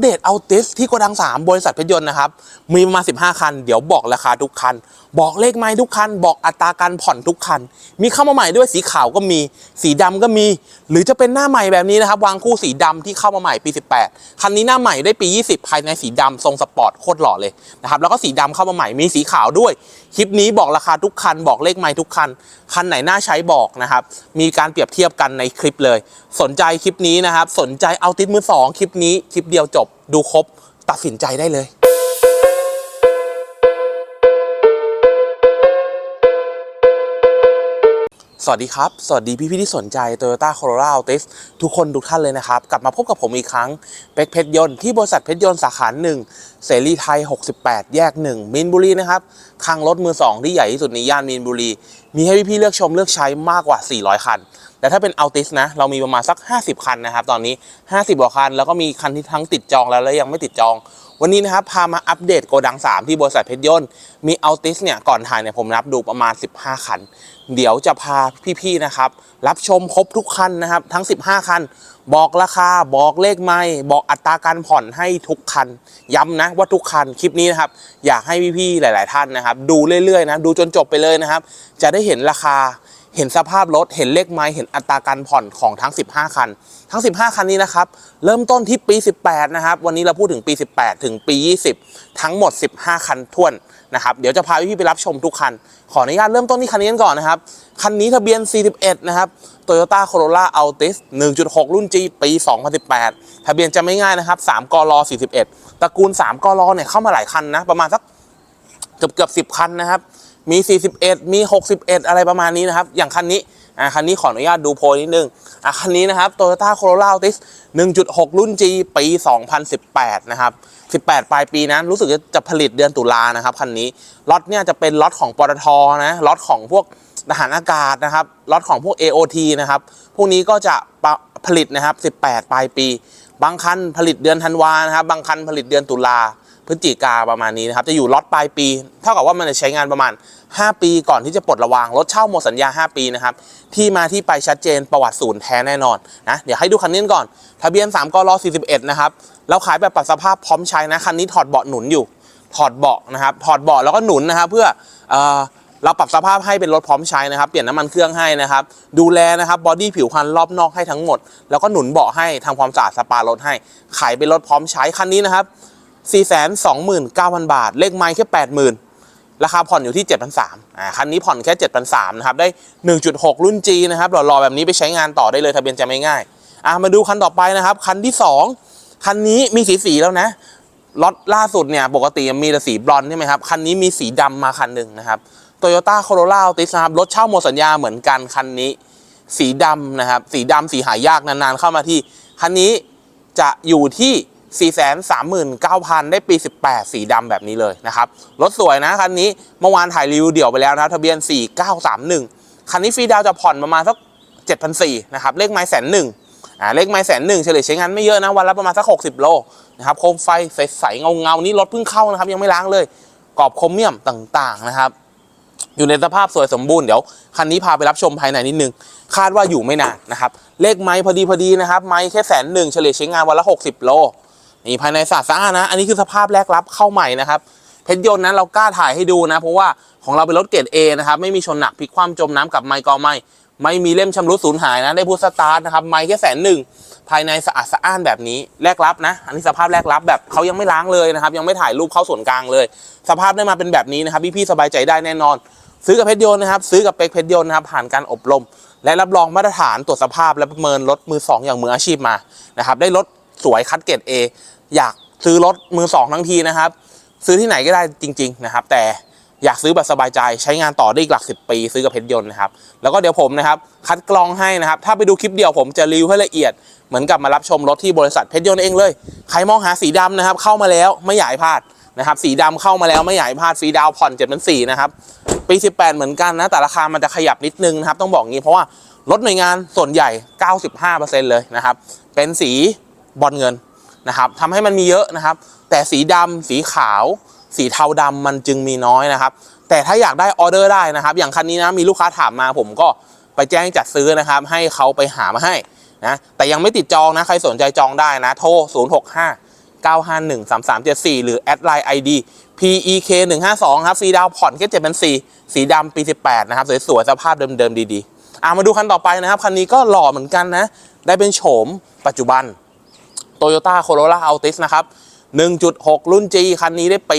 เดตเอาติสที่โกดัง 3 บริษัทเพชรยนต์นะครับ มีประมาณ 15 คัน เดี๋ยวบอกราคาทุกคัน บอกเลขไม้ทุกคัน บอกอัตราการผ่อนทุกคัน มีเข้ามาใหม่ด้วยสีขาวก็มี สีดำก็มี หรือจะเป็นหน้าใหม่แบบนี้นะครับ วางคู่สีดำที่เข้ามาใหม่ปี 18 คันนี้หน้าใหม่ได้ปี 20 ภายในสีดำทรงสปอร์ตโคตรหล่อเลยนะครับแล้วก็สีดำเข้ามาใหม่มีสีขาวด้วย คลิปนี้บอกราคาทุกคัน บอกเลขไม้ทุกคัน คันไหนน่าใช้บอกนะครับมีการเปรียบเทียบกันในคลิปเลย สนใจคลิปนี้นะครับสนใจเอาติดมือสองคลิปนี้คลิปเดียวจบดูครบ ตัดสินใจได้เลยสวัสดีครับ สวัสดีพี่พี่ที่สนใจ Toyota Corolla Altis ทุกคนทุกท่านเลยนะครับ กลับมาพบกับผมอีกครั้งเป็กเพชรยนต์ที่บริษัทเพชรยนต์สาขาหนึ่งเสรีไทย 68 แยก 1 มินบุรีนะครับคลังรถมือ 2 ที่ใหญ่ที่สุดในย่านมินบุรี มีให้พี่ๆเลือกชมเลือกใช้มากกว่า 400 คัน แต่ถ้าเป็น Altis นะ เรามีประมาณสัก 50 คันนะครับ ตอนนี้ 50กว่าคัน แล้วก็มีคันที่ทั้งติดจองแล้วและยังไม่ติดจอง วันนี้นะครับ พามาอัปเดตโกดัง 3 ที่บริษัทเพชรยนต์ มี Altis เนี่ย ก่อนถ่ายเนี่ยผมนับดูประมาณ 15 คัน เดี๋ยวจะพาพี่ๆนะครับ รับชมครบทุกคันนะครับ ทั้ง 15 คัน บอกราคา บอกเลขไม่บอกอัตราการผ่อนให้ทุกคัน ย้ำนะว่าทุกคัน คลิปนี้นะครับ อยากให้พี่ๆหลาย ๆ ท่านนะครับ ดูเรื่อยๆนะ ดูจนจบไปเลยนะครับ จะได้เห็นราคา เห็นสภาพรถ เห็นเลขไม้เห็นอัตราการผ่อนของทั้ง 15 คัน ทั้ง 15 คันนี้นะครับ เริ่มต้นที่ปี 18 นะครับ วันนี้เราพูดถึงปี 18 ถึงปี 20 ทั้งหมด 15 คันท้วนนะครับ เดี๋ยวจะพาพี่ๆไปรับชมทุกคัน ขออนุญาตเริ่มต้นที่คันนี้กันก่อนนะครับ คันนี้ทะเบียน 41 นะครับ Toyota Corolla Altis 1.6 รุ่น G ปี 2018 ทะเบียนจะไม่ง่ายนะครับ 3กร41 ตระกูล 3กรเนี่ยเข้ามาหลายคันนะ ประมาณสักเกือบเกือบสิบคันนะครับ มี 41 มี 61 อะไรประมาณนี้นะครับ อย่างคันนี้อ่าคันนี้ขออนุญาตดูโพยนิดนึงอะคันนี้นะครับ Toyota Corolla Altis 1.6 รุ่น G ปี 2018 นะครับ 18 ปลายปีนั้นรู้สึกจะผลิตเดือนตุลานะครับคันนี้ล็อตเนี่ยจะเป็นล็อตของปตทนะล็อตของพวกทหารอากาศนะครับล็อตของพวก AOT นะครับ พวกนี้ก็จะปะผลิตนะครับ 18 ปลายปี บางคันผลิตเดือนธันวานะครับ บางคันผลิตเดือนตุลาพฤศจิกาประมาณนี้นะครับ จะอยู่ล็อตปลายปี เท่ากับว่ามันจะใช้งานประมาณ 5 ปีก่อนที่จะปลดระวางรถเช่าหมดสัญญา 5 ปีนะครับที่มาที่ไปชัดเจนประวัติศูนย์แท้แน่นอนนะเดี๋ยวให้ดูคันนี้ก่อน ทะเบียน3กร41นะครับเราขายแบบปรับสภาพพร้อมใช้นะคันนี้ถอดเบาะหนุนอยู่ ถอดเบาะนะครับถอดเบาะแล้วก็หนุนนะครับเพื่อเเราปรับสภาพให้เป็นรถพร้อมใช้นะครับ เปลี่ยนน้ำมันเครื่องให้นะครับ ดูแลนะครับบอดี้ผิวคันรอบนอกให้ทั้งหมด แล้วก็หนุนเบาะให้ทำความสะอาดสปารถให้ ขายเป็นรถพร้อมใช้คันนี้นะครับ 429,000 บาท เลขไม้แค่ 80,000 ราคาผ่อนอยู่ที่ 7,300อ่าคันนี้ผ่อนแค่ 7,300นะครับได้ 1.6 รุ่น G นะครับหล่อๆแบบนี้ไปใช้งานต่อได้เลยทะเบียนจะไม่ง่ายอ่ามาดูคันต่อไปนะครับ คันที่ 2 คันนี้มีสีสีแล้วนะล็อตล่าสุดเนี่ยปกติมีแต่สีบลอนใช่ไหมครับคันนี้มีสีดำมาคันหนึ่งนะครับ Toyota Corolla Altis นะครับรถเช่าหมดสัญญาเหมือนกันคันนี้ สีดำนะครับ สีดำสีหายากนานๆเข้ามาที่ คันนี้จะอยู่ที่ 439,000 ได้ปี 18 สีดำแบบนี้เลยนะครับ รถสวยนะคันนี้เมื่อวานถ่ายรีวิวเดี่ยวไปแล้วนะทะเบียน 4931 คันนี้ฟรีดาวจะผ่อนประมาณสัก 7,400นะครับ เลขไม้แสนหนึ่งอ่าเลขไม้แสนหนึ่งเฉลี่ยใช้งานไม่เยอะนะ วันละประมาณสัก 60 โลนะครับ โคมไฟใสๆเงาๆนี่รถเพิ่งเข้านะครับ ยังไม่ล้างเลย กรอบโครเมียมต่างๆนะครับ อยู่ในสภาพสวยสมบูรณ์เดี๋ยวคันนี้พาไปรับชมภายในนิดนึง คาดว่าอยู่ไม่นานนะครับ เลขไม้พอดีพอดีนะครับ ไม้แค่แสนหนึ่งเฉลี่ยใช้งานวันละ 60 โล นี่ภายในสาสะอาดนะ อันนี้คือสภาพแรกรับเข้าใหม่นะครับ เพชรยนต์นั้นเรากล้าถ่ายให้ดูนะ เพราะว่าของเราเป็นรถเกรด A นะครับ ไม่มีชนหนักพลิกคว่ำจมน้ำกับไม้กอไม่ ไม่มีเล่มชำรุดสูญหายนะ ได้พูดสตาร์ทนะครับ ไม้แค่แสนหนึ่ง ภายในสะอาดสะอ้านแบบนี้แรกรับนะ อันนี้สภาพแรกรับแบบเขายังไม่ล้างเลยนะครับ ยังไม่ถ่ายรูปเข้าส่วนกลางเลย สภาพได้มาเป็นแบบนี้นะครับ พี่ๆสบายใจได้แน่นอน ซื้อกับเพชรยนต์นะครับ ซื้อกับเป็กเพชรยนต์นะครับ ผ่านการอบรมและรับรองมาตรฐานตรวจสภาพและประเมินรถมือสองอย่างมืออาชีพมานะครับได้รถ สวยคัดเกรด A อยากซื้อรถมือสองทั้งทีนะครับ ซื้อที่ไหนก็ได้จริง ๆ นะครับ แต่อยากซื้อแบบสบายใจใช้งานต่อได้อีกหลักสิบปีซื้อกับเพชรยนต์นะครับ แล้วก็เดี๋ยวผมนะครับ คัดกรองให้นะครับ ถ้าไปดูคลิปเดียวผมจะรีวิวให้ละเอียด เหมือนกับมารับชมรถที่บริษัทเพชรยนต์เองเลย ใครมองหาสีดำนะครับ เข้ามาแล้วไม่อยากให้พลาดนะครับสีดำเข้ามาแล้วไม่อยากให้พลาดฟรีดาวผ่อนเจ็ดพันสี่นะครับปี 18 เหมือนกันนะ แต่ราคามันจะขยับนิดนึงนะครับ ต้องบอกงี้เพราะว่ารถหน่วยงานส่วนใหญ่ 95%เลยนะครับ เป็นสี บอลเงินนะครับทำให้มันมีเยอะนะครับ แต่สีดำสีขาว สีเทาดำมันจึงมีน้อยนะครับ แต่ถ้าอยากได้ออเดอร์ได้นะครับ อย่างคันนี้นะมีลูกค้าถามมาผมก็ไปแจ้งจัดซื้อนะครับ ให้เขาไปหามาให้นะแต่ยังไม่ติดจองนะใครสนใจจองได้นะโทร 065 951 3374 หรือแอดไลน์ ID PEK 152ครับฟรีดาวผ่อนแค่7 4 0 0สีดำปี 18 นะครับ สวยๆ สภาพเดิมๆ ดีๆอะมาดูคันต่อไปนะครับ คันนี้ก็หล่อเหมือนกันนะ ได้เป็นโฉมปัจจุบัน Toyota Corolla Altis นะครับ 1.6 รุ่น G คันนี้ได้ปี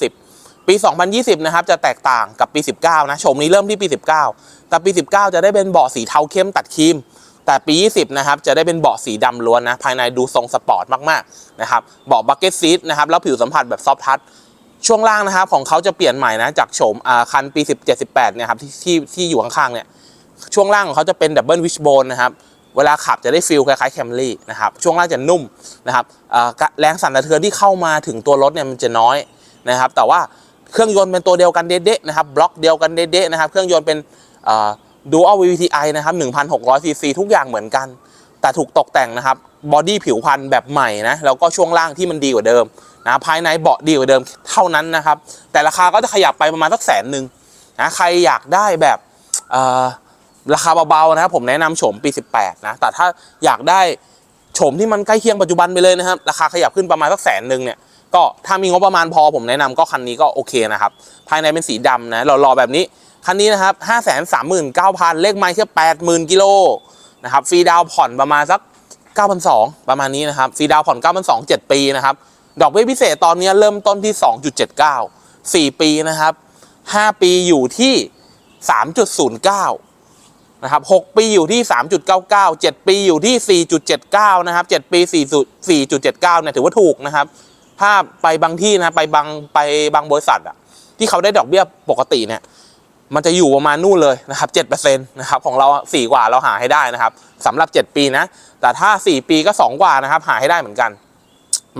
2020 ปี 2020 นะครับ จะแตกต่างกับปี 19 นะโฉมนี้เริ่มที่ปี 19 แต่ปี 19 จะได้เป็นเบาะสีเทาเข้มตัดครีม แต่ปี 20 นะครับ จะได้เป็นเบาะสีดำล้วนนะ ภายในดูทรงสปอร์ตมาก ๆ นะครับ เบาะบักเก็ตซีทนะครับ แล้วผิวสัมผัสแบบซอฟทัชช่วงล่างนะครับของเขาจะเปลี่ยนใหม่นะจากโฉมคันปี 17 18 เนี่ยครับที่ที่ที่อยู่ข้างๆ เนี่ย ช่วงล่างของเขาจะเป็นดับเบิลวิชโบนนะครับ เวลาขับจะได้ฟีลคล้ายๆแคมรี่นะครับช่วงล่างจะนุ่มนะครับแรงสั่นสะเทือนที่เข้ามาถึงตัวรถเนี่ยมันจะน้อยนะครับ แต่ว่าเครื่องยนต์เป็นตัวเดียวกันเด๊ะๆนะครับบล็อกเดียวกันเด๊ะๆนะครับ เครื่องยนต์เป็นดูอัล VVTi นะครับ1,600ซีซีทุกอย่างเหมือนกัน แต่ถูกตกแต่งนะครับบอดี้ผิวพันธุ์แบบใหม่นะแล้วก็ช่วงล่างที่มันดีกว่าเดิมนะภายในเบาะดีกว่าเดิมเท่านั้นนะครับ แต่ราคาก็จะขยับไปประมาณสักแสนหนึ่งนะใครอยากได้แบบ ราคาเบาๆนะครับผมแนะนำโฉมปี 18 นะ แต่ถ้าอยากได้โฉมที่มันใกล้เคียงปัจจุบันไปเลยนะครับ ราคาขยับขึ้นประมาณสักแสนหนึ่งเนี่ย ก็ถ้ามีงบประมาณพอผมแนะนำก็คันนี้ก็โอเคนะครับ ภายในเป็นสีดำนะหล่อๆแบบนี้ คันนี้นะครับ5 3 9 0 0 0เลขไม้แค่80,000กิโลนะครับ ฟรีดาวผ่อนประมาณสัก9,200ประมาณนี้นะครับ ฟรีดาวผ่อน9,200 7ปีนะครับ ดอกเบี้ยพิเศษตอนนี้เริ่มต้นที่2.79 4ปีนะครับ5ปีอยู่ที่3.09นะครับ6ปีอยู่ที่ 3.99 7 ปีอยู่ที่ 4.79 นะครับ 7 ปี4 4.79 เนี่ยถือว่าถูกนะครับ ถ้าไปบางที่นะ ไปบางไปบางบริษัทอะที่เขาได้ดอกเบี้ยปกติเนี่ย มันจะอยู่ประมาณนู่นเลยนะครับ7%นะครับ ของเรา 4 กว่าเราหาให้ได้นะครับสำหรับ 7 ปีนะ แต่ถ้า 4 ปีก็ 2 กว่านะครับ หาให้ได้เหมือนกัน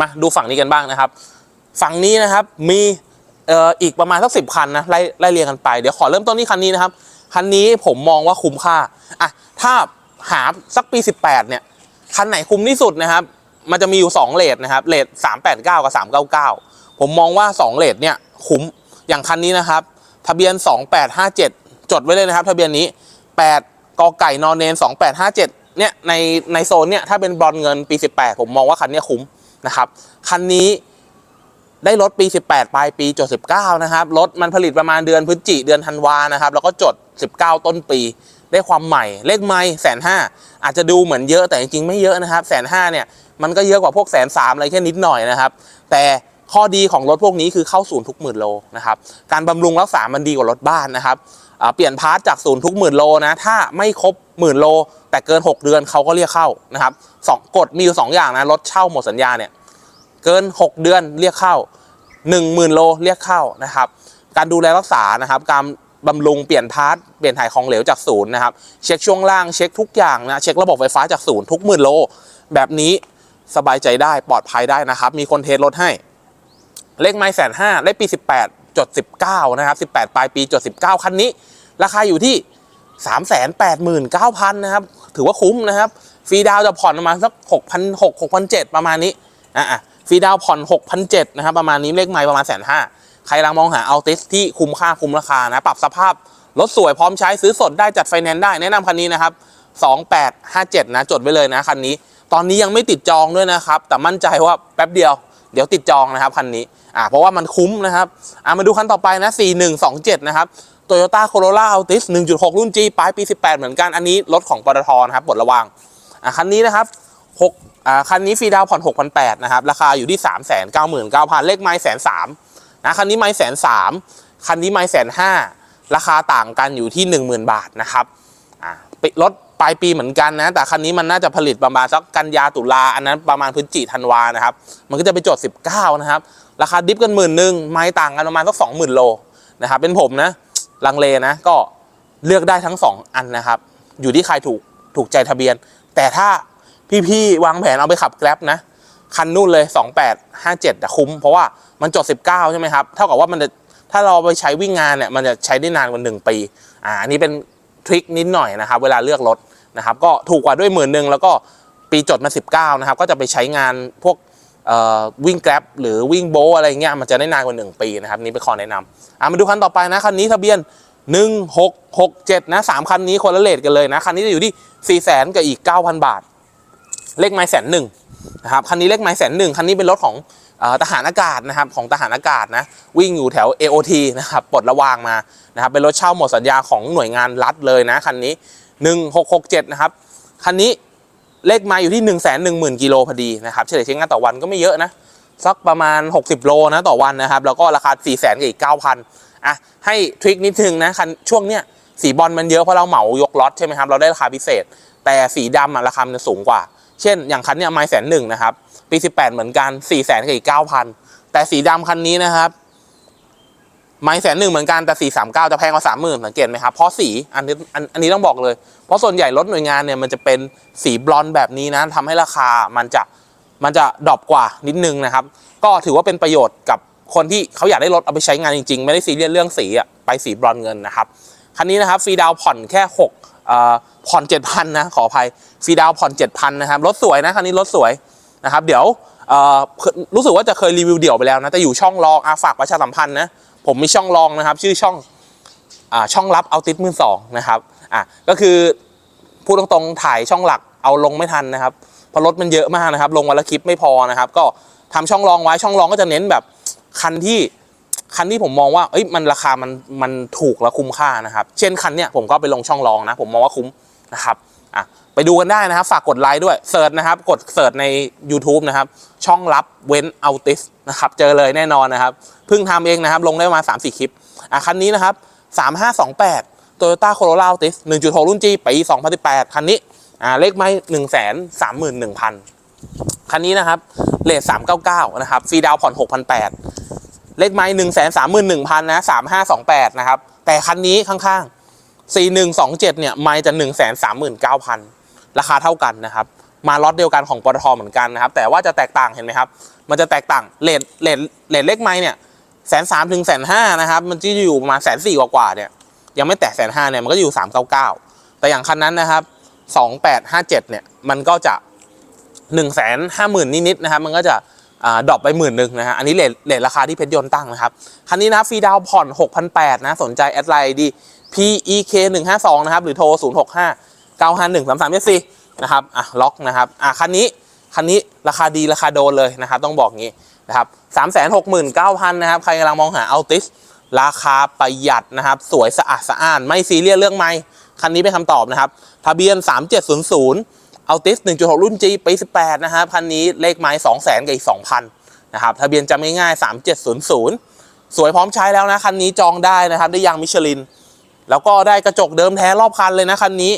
มาดูฝั่งนี้กันบ้างนะครับ ฝั่งนี้นะครับ มีเอ่ออีกประมาณสักสิบคันนะไล่ไล่เรียงกันไป เดี๋ยวขอเริ่มต้นที่คันนี้นะครับ คันนี้ผมมองว่าคุ้มค่าอะถ้าหาสักปี 18 เนี่ย คันไหนคุ้มที่สุดนะครับ มันจะมีอยู่ 2 เลทนะครับ เลท389 กับ 399 ผมมองว่า 2 เลทเนี่ยคุ้ม อย่างคันนี้นะครับ ทะเบียน 2857 จดไว้เลยนะครับ ทะเบียนนี้ 8กอไก่นอนเนน 2857 เนี่ย ในในโซนเนี่ย ถ้าเป็นบอลเงินปี 18 ผมมองว่าคันเนี้ยคุ้มนะครับ คันนี้ ได้รถปี 18 ปลายปี จด 19 นะครับรถมันผลิตประมาณเดือนพฤศจิเดือนธันวานะครับ แล้วก็จด 19 ต้นปี ได้ความใหม่ เลขไม่แสนห้าอาจจะดูเหมือนเยอะแต่จริงๆ ไม่เยอะนะครับแสนห้าเนี่ยมันก็เยอะกว่าพวกแสนสามอะไรแค่นิดหน่อยนะครับ แต่ข้อดีของรถพวกนี้คือเข้าศูนย์ทุกหมื่นโลนะครับ การบำรุงรักษามันดีกว่ารถบ้านนะครับเปลี่ยนพาร์ทจากศูนย์ทุกหมื่นโลนะ ถ้าไม่ครบหมื่นโล แต่เกิน 6 เดือนเขาก็เรียกเข้านะครับสองกฎมีอยู่สองอย่างนะ รถเช่าหมดสัญญาเนี่ย เกิน 6 เดือนเรียกเข้า 10,000 โลเรียกเข้านะครับ การดูแลรักษานะครับ การบำรุงเปลี่ยนพาร์ทเปลี่ยนถ่ายของเหลวจากศูนย์นะครับ เช็คช่วงล่างเช็คทุกอย่างนะเช็คระบบไฟฟ้าจากศูนย์ทุกหมื่นโล แบบนี้สบายใจได้ปลอดภัยได้นะครับ มีคนเทสรถให้ เลขไม้แสนห้าเลขปี 18จด19 นะครับ 18 ปลายปีจด19 คันนี้ ราคาอยู่ที่ 389,000 นะครับ ถือว่าคุ้มนะครับ ฟรีดาวจะผ่อนประมาณสัก 6,600 6,700 ประมาณนี้อะ ฟรีดาวน์ผ่อน6,700นะครับประมาณนี้เลขไม้ประมาณแสนห้าใครกำลังมองหาเอาติสที่คุ้มค่าคุ้มราคานะปรับสภาพรถสวยพร้อมใช้ซื้อสดได้จัดไฟแนนซ์ได้แนะนำคันนี้นะครับ2857นะจดไว้เลยนะคันนี้ ตอนนี้ยังไม่ติดจองด้วยนะครับ แต่มั่นใจว่าแป๊บเดียว เดี๋ยวติดจองนะครับคันนี้อ่าเพราะว่ามันคุ้มนะครับอ่ามาดูคันต่อไปนะ 4127 นะครับ Toyota Corolla Altis 1.6 รุ่น G ปลายปี 18 เหมือนกันอันนี้รถของปตทนะครับบทระวังอ่าคันนี้นะครับ6 คันนี้ฟรีดาวน์ผ่อน6,800นะครับ ราคาอยู่ที่ 399,000 เลขไม้แสนสามนะคันนี้ไม้แสนสามคันนี้ไม้แสนห้าราคาต่างกันอยู่ที่ 10,000 บาทนะครับอ่าปิดรถปลายปีเหมือนกันนะ แต่คันนี้มันน่าจะผลิตประมาณสักกันยาตุลาอันนั้นประมาณพฤศจิธันวานะครับ มันก็จะไปจด 19 นะครับ ราคาดิฟกันหมื่นหนึ่งไม้ต่างกันประมาณสัก20,000 โลนะครับ เป็นผมนะ ลังเลนะ ก็เลือกได้ทั้ง 2 อันนะครับ อยู่ที่ใครถูกถูกใจทะเบียน แต่ถ้า พี่ๆวางแผนเอาไปขับแกร็บนะคันนู่นเลย 2857แต่คุ้ม เพราะว่ามันจด 19 ใช่ไหมครับ เท่ากับว่ามันจะถ้าเราไปใช้วิ่งงานเนี่ยมันจะใช้ได้นานกว่า 1 ปี อ่าอันนี้เป็นทริคนิดหน่อยนะครับ เวลาเลือกรถนะครับก็ถูกกว่าด้วยหมื่นหนึ่งแล้วก็ปีจดมา 19 นะครับ ก็จะไปใช้งานพวกวิ่งแกร็บหรือวิ่งโบว์อะไรเงี้ยมันจะได้นานกว่า 1 ปีนะครับ นี่เป็นข้อแนะนำอ่ามาดูคันต่อไปนะคันนี้ทะเบียน 1667 นะสามคันนี้คนละเลทกันเลยนะคันนี้จะอยู่ที่ 4 0 0 0 0 0กับอีก 9,000 บาท เลขไม้แสนหนึ่งนะครับคันนี้เลขไม้แสนหนึ่งคันนี้เป็นรถของอทหารอากาศนะครับของทหารอากาศนะวิ่งอยู่แถว AOT นะครับปลดระวางมานะครับเป็นรถเช่าหมดสัญญาของหน่วยงานรัฐเลยนะคันนี้ 1667นะครับคันนี้เลขไม้อยู่ที่ 1 1 0 0 0 0กิโลพอดีนะครับเฉลี่ยใช้งานต่อวันก็ไม่เยอะนะสักประมาณ 60 โลนะต่อวันนะครับแล้วก็ราคา 4 0 0 0 0 0กับอีก 9,000อะให้ทริคนิดนึงนะคันช่วงเนี้ยสีบอลมันเยอะเพราะเราเหมายกล็อตใช่ไหมครับเราได้ราคาพิเศษ แต่สีดำอะราคามันจะสูงกว่า เช่นอย่างคันเนี้ยไม้แสนหนึ่งนะครับ ปี 18 เหมือนกัน4 0 0 0 0กับอีก9,000แต่สีดำคันนี้นะครับ ไม้แสนหนึ่งเหมือนกันแต่439จะแพงกว่า30,000สังเกตไหมครับ เพราะสีอันนี้อันอันนี้ต้องบอกเลย เพราะส่วนใหญ่รถหน่วยงานเนี่ยมันจะเป็นสีบลอนด์แบบนี้นะทำให้ราคามันจะมันจะดรอปกว่านิดนึงนะครับ ก็ถือว่าเป็นประโยชน์กับคนที่เขาอยากได้รถเอาไปใช้งานจริงๆ ไม่ได้ซีเรียสเรื่องสีอะไปสีบลอนด์เงินนะครับคันนี้นะครับฟรีดาวผ่อนแค่6 เอ่อผ่อน7,000นะขออภัยฟรีดาวผ่อน7,000นนะครับรถสวยนะคันนี้รถสวยนะครับ เดี๋ยวรู้สึกว่าจะเคยรีวิวเดี่ยวไปแล้วนะแต่อยู่ช่องรองอาฝากประชาสัมพันธ์นะผมมีช่องรองนะครับ ชื่อช่องอช่องลับเอาติดมือสองนะครับอะก็คือพูดตรงๆถ่ายช่องหลักเอาลงไม่ทันนะครับเพราะรถมันเยอะมากนะครับ ลงวันละคลิปไม่พอนะครับ ก็ทำช่องรองไว้ช่องรองก็จะเน้นแบบคันที่ คันที่ผมมองว่าเอ้ยมันราคามันมันถูกและคุ้มค่านะครับ เช่นคันเนี้ยผมก็ไปลงช่องรองนะ ผมมองว่าคุ้มนะครับอะไปดูกันได้นะครับ ฝากกดไลค์ด้วยเสิร์ชนะครับ กดเสิร์ชใน YouTube นะครับ ช่องลับเว้นเอาติสนะครับ เจอเลยแน่นอนนะครับ เพิ่งทำเองนะครับ ลงได้ประมาณ3-4 คลิปอะคันนี้นะครับ 3528 Toyota Corolla Altis 1.6 รุ่น G ปี2018 คันนี้อ่าเลขไม่131,000 คันนี้นะครับเลท399 นะครับฟรีดาวน์ผ่อน 6,800 เลขไม้หนึ่งแสนสามหมื่นหนึ่งพันนะสามห้าสองแปดนะครับ แต่คันนี้ข้างๆสี่หนึ่งสองเจ็ดเนี่ยไม้จะหนึ่งแสนสามหมื่นเก้าพันราคาเท่ากันนะครับ มาล็อตเดียวกันของปตทเหมือนกันนะครับ แต่ว่าจะแตกต่างเห็นไหมครับ มันจะแตกต่างเลทเลทเลทเลขไม้เนี่ยแสนสามถึงแสนห้านะครับ มันจะอยู่ประมาณแสนสี่กว่าเนี่ย ยังไม่แตะแสนห้าเนี่ยมันก็อยู่สามเก้าเก้าแต่อย่างคันนั้นนะครับสองแปดห้าเจ็ดเนี่ยมันก็จะหนึ่งแสนห้าหมื่นนิดๆนะครับ มันก็จะ ดรอปไปหมื่นหนึ่งนะฮะอันนี้เลทเลทราคาที่เพชรยนต์ตั้งนะครับ คันนี้นะฟรีดาวผ่อน6,800นะสนใจแอดไลน์ดี PEK 152นะครับหรือโทร 065 951 3374นะครับอะล็อกนะครับอะคันนี้คันนี้ราคาดีราคาโดนเลยนะครับ ต้องบอกงี้นะครับ369,000นะครับ ใครกำลังมองหาอัลติสราคาประหยัดนะครับ สวยสะอาดสะอ้าน ไม่ซีเรียสเรื่องไม่ คันนี้เป็นคำตอบนะครับ ทะเบียน 3700 อัลติส1.6 รุ่น G ปี 18 นะครับคันนี้เลขไม้200,000กับอีก 2,000 นะครับทะเบียนจำง่ายๆ 3700 สวยพร้อมใช้แล้วนะ คันนี้จองได้นะครับ ได้ยางมิชลิน แล้วก็ได้กระจกเดิมแท้รอบคันเลยนะ คันนี้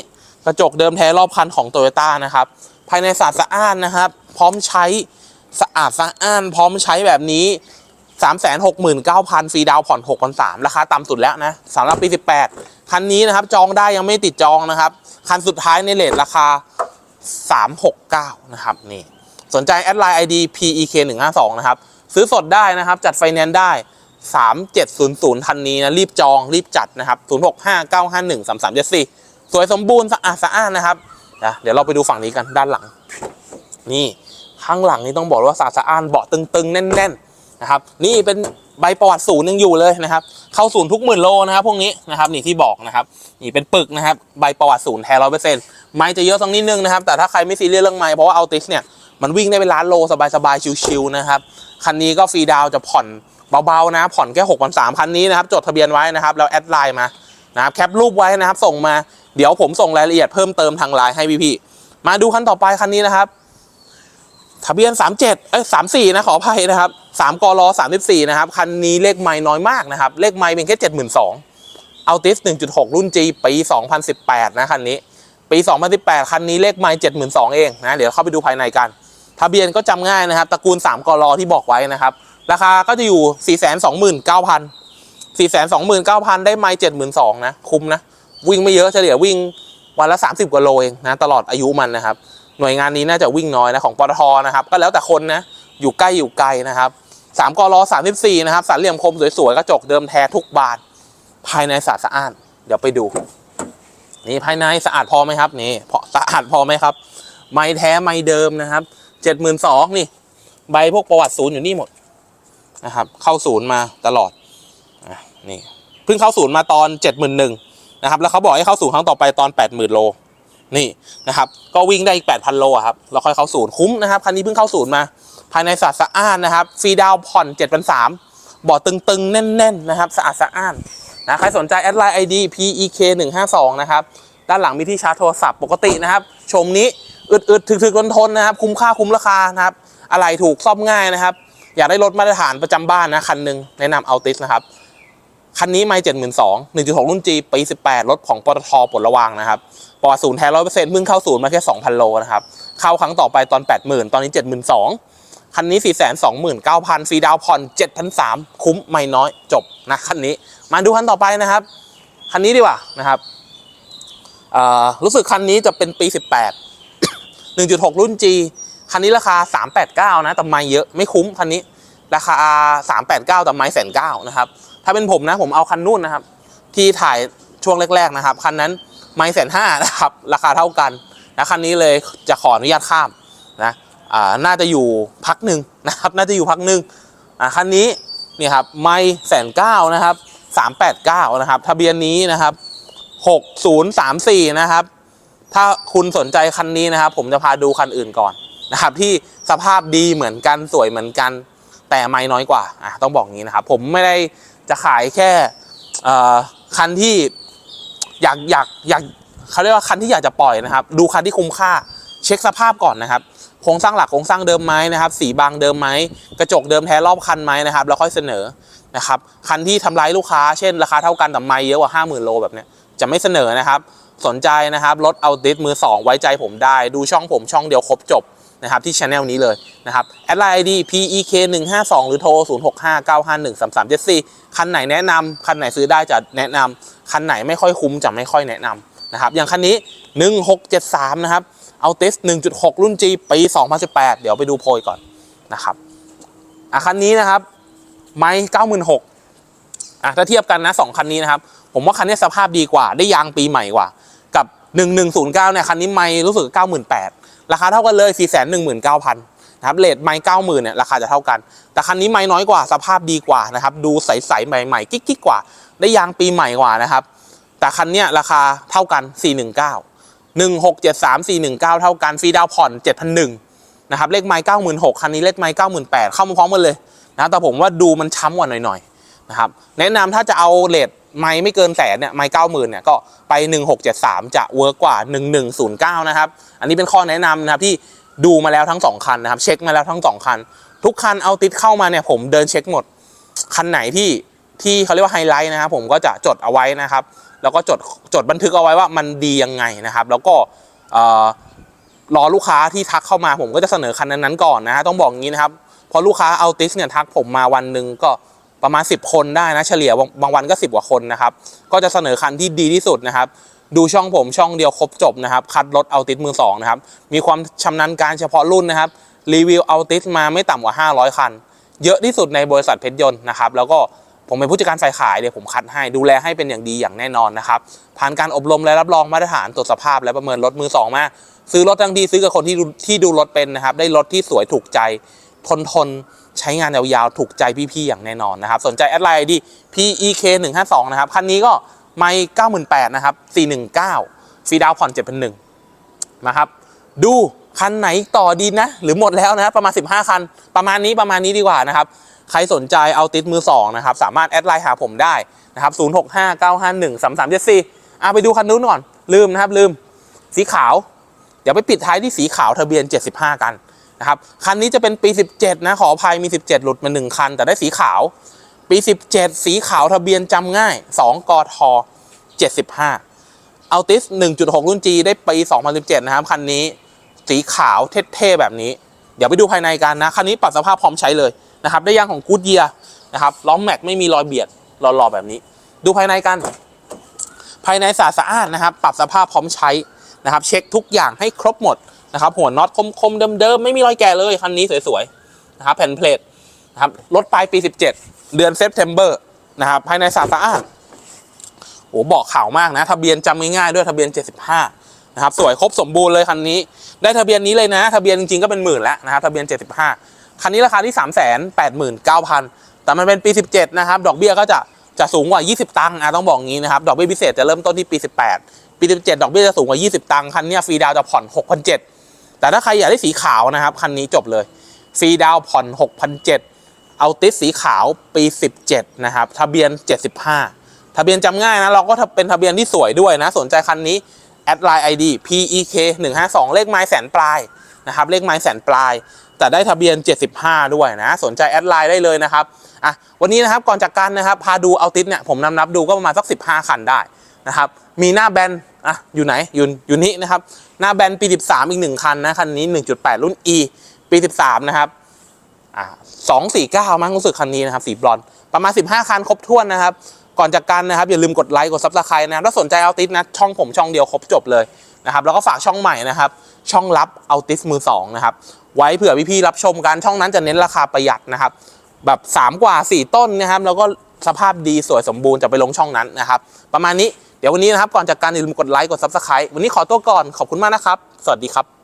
กระจกเดิมแท้รอบคันของโตโยต้านะครับ ภายในสะอาดสะอ้านนะครับ พร้อมใช้สะอาดสะอ้าน พร้อมใช้แบบนี้ 369,000ฟรีดาวผ่อน 6,300ราคาต่ำสุดแล้วนะสำหรับปี 18 คันนี้นะครับจองได้ยังไม่ติดจองนะครับ คันสุดท้ายในเลทราคา 369 นะครับนี่สนใจแอดไลน์ ID PEK 152นะครับ ซื้อสดได้นะครับ จัดไฟแนนซ์ได้ 3700ทันนี้นะรีบจองรีบจัดนะครับ 065 951 3374 สวยสมบูรณ์สะอาดสะอ้านนะครับนะเดี๋ยวเราไปดูฝั่งนี้กันด้านหลัง นี่ข้างหลังนี่ต้องบอกว่าสะอาดสะอ้านเบาะตึงๆ แน่น ๆ นะครับ นี่เป็น ใบประวัติศูนย์ยังอยู่เลยนะครับ เข้าศูนย์ทุกหมื่นโลนะครับ พวกนี้นะครับนี่ที่บอกนะครับนี่เป็นปึกนะครับใบประวัติศูนย์แท้ร้อยเปอร์เซ็นต์ไม้จะเยอะสักนิดนึงนะครับ แต่ถ้าใครไม่ซีเรียสเรื่องไม้เพราะว่าเอาติสเนี่ยมันวิ่งได้เป็นล้านโลสบายๆชิวๆนะครับคันนี้ก็ฟรีดาวจะผ่อนเบาๆนะผ่อนแค่6 3 0 0คันนี้นะครับจดทะเบียนไว้นะครับแล้วแอดไลน์มานะครับแคปรูปไว้นะครับส่งมาเดี๋ยวผมส่งรายละเอียดเพิ่มเติมทางไลน์ให้พี่ๆมาดูคันต่อไปคันนี้นะครับ ทะเบียน 37เอ้ย34 นะ ขออภัยนะครับ 3กร34 นะครับ คันนี้เลขไม้น้อยมากนะครับ เลขไม้เป็นแค่ 72,000เอาติส1.6 รุ่น G ปี 2018 นะคันนี้ ปี 2018 คันนี้เลขไม้72,000 เองนะ เดี๋ยวเข้าไปดูภายในกัน ทะเบียนก็จำง่ายนะครับ ตระกูล 3กรที่บอกไว้นะครับ ราคาก็จะอยู่ 429,000 429,000 ได้ไม้72,000 นะ คุ้มนะ วิ่งไม่เยอะเฉลี่ยวิ่งวันละ 30กว่าโลเองนะ ตลอดอายุมันนะครับ หน่วยงานนี้น่าจะวิ่งน้อยนะของปตทนะครับ ก็แล้วแต่คนนะอยู่ใกล้อยู่ไกลนะครับสามกรสามสิบสี่นะครับสันเหลี่ยมคมสวยๆกระจกเดิมแท้ทุกบานภายในสะอาดสะอ้าน เดี๋ยวไปดู นี่ภายในสะอาดพอไหมครับนี่พอสะอาดพอไหมครับ ไม้แท้ไม้เดิมนะครับเจ็ดหมื่นสองนี่ ใบพวกประวัติศูนย์อยู่นี่หมดนะครับ เข้าศูนย์มาตลอดอนี่เพิ่งเข้าศูนย์มาตอนเจ็ดหมื่นหนึ่งนะครับ แล้วเขาบอกให้เข้าศูนย์ครั้งต่อไปตอนแปดหมื่นโล นี่นะครับก็วิ่งได้อีก 8,000 โลครับแล้วค่อยเข้าศูนย์คุ้มนะครับคันนี้เพิ่งเข้าศูนย์มา ภายในสะอาดสะอ้านนะครับฟรีดาวผ่อน7,300เบาะตึงๆ แน่นๆนะครับสะอาดสะอ้านนะใครสนใจแอดไลน์ ID PEK 1 5 2นะครับด้านหลังมีที่ชาร์จโทรศัพท์ปกตินะครับ ชมนี้อึดๆถึกๆทนๆนะครับ คุ้มค่าคุ้มราคานะครับอะไรถูกซ่อมง่ายนะครับ อยากได้รถมาตรฐานประจำบ้านนะคันหนึ่งแนะนำเอาติสนะครับ คันนี้ไม่เจ็ดหมื่นสองหนึ่งจุดหกรุ่น G ปีสิบแปดรถของปตทปลดระวางนะครับปอดศูนย์แท้ร้อยเปอร์เซ็นต์เพิ่งเข้าศูนย์มาแค่สองพันโลนะครับเข้าครั้งต่อไปตอนแปดหมื่นตอนนี้เจ็ดหมื่นสองคันนี้สี่แสนสองหมื่นเก้าพันฟรีดาวน์ผ่อนเจ็ดพันสามคุ้มไม่น้อยจบนะคันนี้มาดูคันต่อไปนะครับ คันนี้ดีกว่านะครับรู้สึกคันนี้จะเป็นปีสิบแปด1.6 รุ่น G คันนี้ราคา 389 นะแต่ไม่เยอะไม่คุ้มคันนี้ราคา 389แต่ไม่แสนเก้านะครับ ถ้าเป็นผมนะผมเอาคันนู่นนะครับ ที่ถ่ายช่วงแรก ๆนะครับ คันนั้นไม่แสนห้านะครับ ราคาเท่ากันนะคันนี้เลยจะขออนุญาตข้ามนะอ่าน่าจะอยู่พักหนึ่งนะครับ น่าจะอยู่พักหนึ่งอ่าคันนี้นี่ครับไม่แสนเก้านะครับ389นะครับ ทะเบียนนี้นะครับ6034นะครับ ถ้าคุณสนใจคันนี้นะครับ ผมจะพาดูคันอื่นก่อนนะครับ ที่สภาพดีเหมือนกันสวยเหมือนกัน แต่ไม่น้อยกว่าอะต้องบอกงี้นะครับ ผมไม่ได้ จะขายแค่คันที่อยากอยากอยากเขาเรียกว่าคันที่อยากจะปล่อยนะครับ ดูคันที่คุ้มค่าเช็คสภาพก่อนนะครับโครงสร้างหลักโครงสร้างเดิมไหมนะครับ สีบางเดิมไหมกระจกเดิมแท้รอบคันไหมนะครับแล้วค่อยเสนอนะครับคันที่ทำร้ายลูกค้าเช่นราคาเท่ากันแต่ไม่เยอะกว่า 50,000โลแบบเนี้ยจะไม่เสนอนะครับ สนใจนะครับรถเอาติสมือ 2 ไว้ใจผมได้ ดูช่องผมช่องเดียวครบจบ นะครับที่ช anel นี้เลยนะครับแอดไลน์ ID PEK 1 5 2หรือโทร 0 6 5 9 5 1 3 3 7 4 คันไหนแนะนำคันไหนซื้อได้จะแนะนำคันไหนไม่ค่อยคุ้มจะไม่ค่อยแนะนำนะครับอย่างคันนี้ 1673 นะครับเอาติส1.6 รุ่น G ปี 2018 เดี๋ยวไปดูโพยก่อนนะครับอะคันนี้นะครับไม่96,000อะถ้าเทียบกันนะสองคันนี้นะครับ ผมว่าคันนี้สภาพดีกว่าได้ยางปีใหม่กว่า กับ 1109เนี่ยคันนี้ไม่รู้สึก 98 0 0 ราคาเท่ากันเลย419,000นะครับเลทไม่90,000เนี่ยราคาจะเท่ากัน แต่คันนี้ไม่น้อยกว่าสภาพดีกว่านะครับดูใสๆใหม่ๆกิ๊กๆกว่า ได้ยางปีใหม่กว่านะครับ แต่คันเนี้ยราคาเท่ากัน 419 1673 419 เท่ากันฟรีดาวน์ผ่อน 7,001นะครับเลขไม้96,000คันนี้เลขไม้98,000เข้ามาพร้อมกันเลยนะแต่ผมว่าดูมันช้ำกว่าหน่อยๆนะครับแนะนำถ้าจะเอาเลท ไม้ไม่เกินแสนเนี่ยไม้90,000เนี่ยก็ไป 1673 จะเวิร์กกว่า 1109 นะครับ อันนี้เป็นข้อแนะนำนะครับที่ดูมาแล้วทั้ง 2 คันนะครับ เช็คมาแล้วทั้ง 2 คัน ทุกคันเอาติดเข้ามาเนี่ยผมเดินเช็คหมด คันไหนที่ที่เขาเรียกว่าไฮไลท์นะครับผมก็จะจดเอาไว้นะครับ แล้วก็จดจดบันทึกเอาไว้ว่ามันดียังไงนะครับ แล้วก็เอ่อรอลูกค้าที่ทักเข้ามาผมก็จะเสนอคันนั้นๆก่อนนะฮะต้องบอกงี้นะครับพราะลูกค้าเอาติสเนี่ยทักผมมาวันหนึ่งก็ ประมาณ 10 คนได้นะเฉลี่ยบางบางวันก็ 10 กว่าคนนะครับ ก็จะเสนอคันที่ดีที่สุดนะครับดูช่องผมช่องเดียวครบจบนะครับ คัดรถเอาติสมือสองนะครับ มีความชำนาญการเฉพาะรุ่นนะครับ รีวิวเอาติสมาไม่ต่ำกว่า 500 คัน เยอะที่สุดในบริษัทเพชรยนต์นะครับ แล้วก็ผมเป็นผู้จัดการฝ่ายขายเดี๋ยวผมคัดให้ดูแลให้เป็นอย่างดีอย่างแน่นอนนะครับ ผ่านการอบรมและรับรองมาตรฐานตรวจสภาพและประเมินรถมือสองมา ซื้อรถทั้งทีซื้อกับคนที่ดูที่ดูรถเป็นนะครับ ได้รถที่สวยถูกใจ ทนทนใช้งานยาวๆ ถูกใจพี่ๆอย่างแน่นอนนะครับ สนใจแอดไลน์ดี PEK 1 5 2นะครับ คันนี้ก็ไม่98,000นะครับ 419 ฟรีดาวผ่อน7,100นะครับ ดูคันไหนต่อดีนะ หรือหมดแล้วนะรประมาณ 15 คัน ประมาณนี้ประมาณนี้ดีกว่านะครับ ใครสนใจเอาติดมือ2นะครับ สามารถแอดไลน์หาผมได้นะครับ 065951 3374อะไปดูคันนู้นก่อน ลืมนะครับลืม สีขาว เดี๋ยวไปปิดท้ายที่สีขาวทะเบียน 75 กัน นะครับคันนี้จะเป็นปี 17 นะขออภัยมี 17 หลุดมา 1 คัน แต่ได้สีขาว ปี 17 สีขาวทะเบียนจำง่าย 2 กท75เอาติส1.6 รุ่น G ได้ปี 2017 นะครับ คันนี้สีขาวเท่ๆแบบนี้ เดี๋ยวไปดูภายในกันนะ คันนี้ปรับสภาพพร้อมใช้เลยนะครับ ได้ยางของกูดเยียนะครับล้อมแม็กไม่มีรอยเบียดหล่อๆแบบนี้ ดูภายในกัน ภายในสะอาดสะอาดนะครับ ปรับสภาพพร้อมใช้นะครับ เช็คทุกอย่างให้ครบหมด นะครับหัวน็อตคมๆเดิมๆไม่มีรอยแกะเลยคันนี้สวยๆนะครับแผ่นเพลทนะครับรถปลายปี 17 เดือนเซปเทมเบอร์นะครับภายในสะอาดสะอาดโอ้บอกข่าวมากนะ ทะเบียนจำง่ายๆด้วยทะเบียน 75นะครับสวยครบสมบูรณ์เลยคันนี้ ได้ทะเบียนนี้เลยนะ ทะเบียนจริงๆก็เป็นหมื่นแล้วนะครับทะเบียน 75 คันนี้ราคาที่ 389,000 แต่มันเป็นปี 17 นะครับ ดอกเบี้ยก็จะจะสูงกว่า 20 ตังค์อะต้องบอกงี้นะครับ ดอกเบี้ยพิเศษจะเริ่มต้นที่ปี 18 ปี 17 ดอกเบี้ยจะสูงกว่า 20 ตังค์คันนี้ฟรีดาวจะผ่อน 6,700 แต่ถ้าใครอยากได้สีขาวนะครับ คันนี้จบเลยฟรีดาวผ่อน6,700เอาติสสีขาวปี 17 นะครับ ทะเบียน 75 ทะเบียนจำง่ายนะ เราก็เป็นทะเบียนที่สวยด้วยนะ สนใจคันนี้แอดไลน์ ID PEK 152 เลขไม้แสนปลายนะครับ เลขไม้แสนปลาย แต่ได้ทะเบียน 75 ด้วยนะ สนใจแอดไลน์ได้เลยนะครับอะวันนี้นะครับก่อนจากกันนะครับ พาดูเอาติสเนี่ยผมนำนับดูก็ประมาณสัก 15 คันได้นะครับ มีหน้าแบนอะอยู่ไหนอยู่อยู่นี่นะครับ หน้าแบนปี 13 อีก 1 คันนะคันนี้ 1.8 รุ่น E ปี 13 นะครับอ่าสองสี่เก้ามั้งรู้สึกคันนี้นะครับสีบรอนประมาณ 15 คันครบถ้วนนะครับ ก่อนจากกันนะครับ อย่าลืมกดไลค์กดซับสไครต์นะถ้าสนใจเอาติสนะช่องผมช่องเดียวครบจบเลยนะครับแล้วก็ฝากช่องใหม่นะครับ ช่องลับเอาติสมือสองนะครับไว้เผื่อพี่ๆรับชมกันช่องนั้นจะเน้นราคาประหยัดนะครับ แบบ 3 กว่า 4 ต้นนะครับ แล้วก็สภาพดีสวยสมบูรณ์จะไปลงช่องนั้นนะครับ ประมาณนี้ เดี๋ยววันนี้นะครับก่อนจากการอย่าลืมกดไลค์กดซับสไครต์วันนี้ขอตัวก่อนขอบคุณมากนะครับ สวัสดีครับ